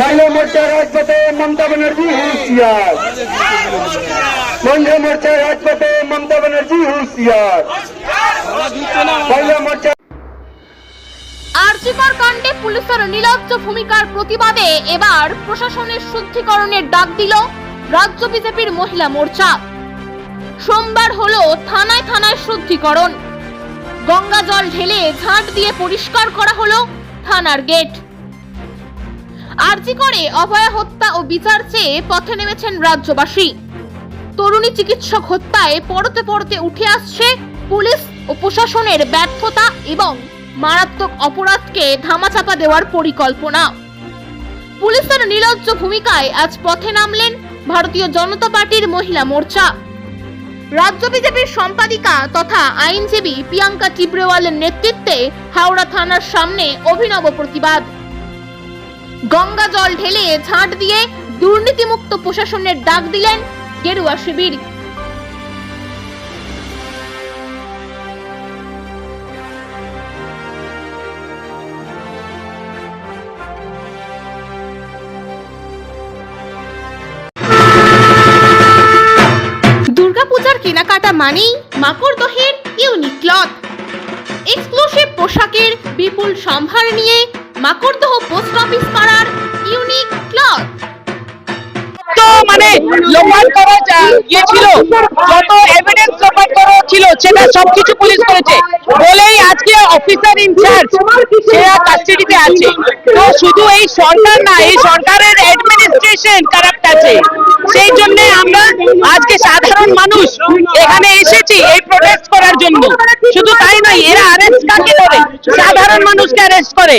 মাননীয় মোর্চার রাজপথে মমতা ব্যানার্জি হুঁশিয়ার। মাননীয় মোর্চার রাজপথে মমতা ব্যানার্জি হুঁশিয়ার। মাননীয় কাণ্ডে পুলিশের নিলজ্জ ভূমিকার প্রতিবাদে এবার প্রশাসনের শুদ্ধিকরণের ডাক দিল রাজ্য বিজেপির মহিলা মোর্চা। সোমবার হল থানায় থানায় শুদ্ধিকরণ। গঙ্গা জল ঢেলে ঝাঁট দিয়ে পরিষ্কার করা হল থানার গেট। আরজি করে অভয়া হত্যা ও বিচার চেয়ে পথে নেমেছেন রাজ্যবাসী। তরুণী চিকিৎসক হত্যায় পরতে পরতে উঠে আসছে পুলিশ ও প্রশাসনের ব্যর্থতা এবং মারাত্মক অপরাধকে ধামাচাপা দেওয়ার পরিকল্পনা। পুলিশের নির্লজ্জ ভূমিকায় আজ পথে নামলেন ভারতীয় জনতা পার্টির মহিলা মোর্চা। রাজ্য বিজেপির সম্পাদিকা তথা আইনজীবী প্রিয়াঙ্কা টিব্রেওয়ালের নেতৃত্বে হাওড়া থানার সামনে অভিনব প্রতিবাদ। গঙ্গা জল ঢেলে ঝাঁট দিয়ে দুর্নীতিমুক্ত প্রশাসনের ডাক দিলেন গেরুয়া শিবির। দুর্গাপূজার কেনাকাটা মানেই মাকড়দহের ইউনিক ক্লথ। এক্সক্লুসিভ পোশাকের বিপুল সম্ভার নিয়ে মাকড়দহ পোস্ট অফিস পাড়ার ইউনিক মানে করা যা- গিয়েছিল যত এভিডেন্স করা ছিল, সেটা সবকিছু পুলিশ করেছে। বলেই আজকে অফিসার ইনচার্জ আছে। তো শুধু এই সরকার না, এই সরকারের অ্যাডমিনিস্ট্রেশন কারাপ্ট আছে। সেই জন্য আমরা আজকে সাধারণ মানুষ এখানে এসেছি, এই প্রোটেস্ট করার জন্য শুধু তাই সাধারণ মানুষকে অ্যারেস্ট করে।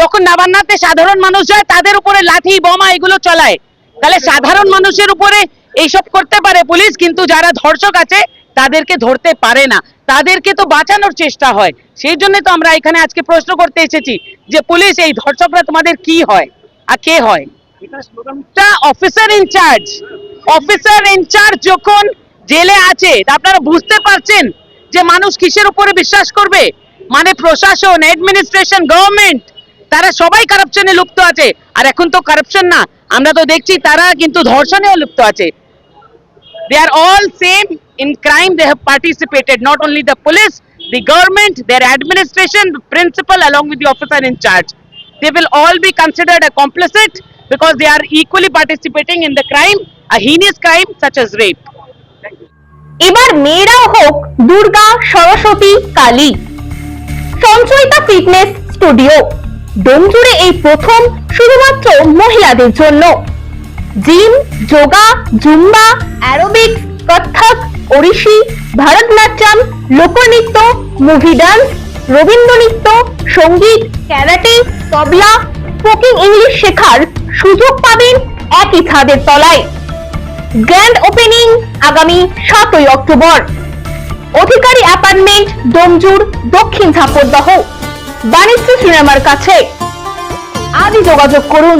যখন নবান্নাতে সাধারণ মানুষ যায়, তাদের উপরে লাঠি, বোমা এগুলো চলায়। তাহলে সাধারণ মানুষের উপরে এইসব করতে পারে পুলিশ, কিন্তু যারা ধর্ষক আছে, তাদেরকে ধরতে পারে না। তাদেরকে তো বাঁচানোর চেষ্টা হয়। সেই জন্য তো আমরা এখানে আজকে প্রশ্ন করতে এসেছি যে, পুলিশ, এই ধর্ষকরা তোমাদের কি হয়? আর কে হয়? অফিসার ইনচার্জ অফিসার ইনচার্জ যখন জেলে আছে আপনারা বুঝতে পারছেন? যে মানুষ কিসের উপরে বিশ্বাস করবে মানে প্রশাসন অ্যাডমিনিস্ট্রেশন গভর্নমেন্ট তারা সবাই কারাপশনে লিপ্ত আছে আর এখন তো কারাপশন না আমরা তো দেখছি তারা কিন্তু ধর্ষণেও লিপ্ত আছে they are all same in crime they have participated not only the police the government their administration the principal along with the officer in charge they will all be considered a complicit because they are equally participating in the crime a heinous crime such as rape এবার মেয়েরাও হোক Durga, Saraswati, Kali. Sanchayita fitness studio. ডোমজুড়ে এই প্রথম শুধুমাত্র মহিলাদের জন্য। Gym, yoga, zumba, aerobics, Kathak, Odissi, Bharatanatyam, লোকনৃত্য, movie dance Rabindra নৃত্য সংগীত, ক্যারাটে, তবলা, স্পোকিং ইংলিশ শেখার সুযোগ পাবেন একই ছাদের তলায়। গ্র্যান্ড ওপেনিং আগামী সাতই অক্টোবর। অধিকারী অ্যাপার্টমেন্ট ডোমজুর দক্ষিণ ঝাপরদহ বাণিজ্য সিনেমার কাছে। আজই যোগাযোগ করুন।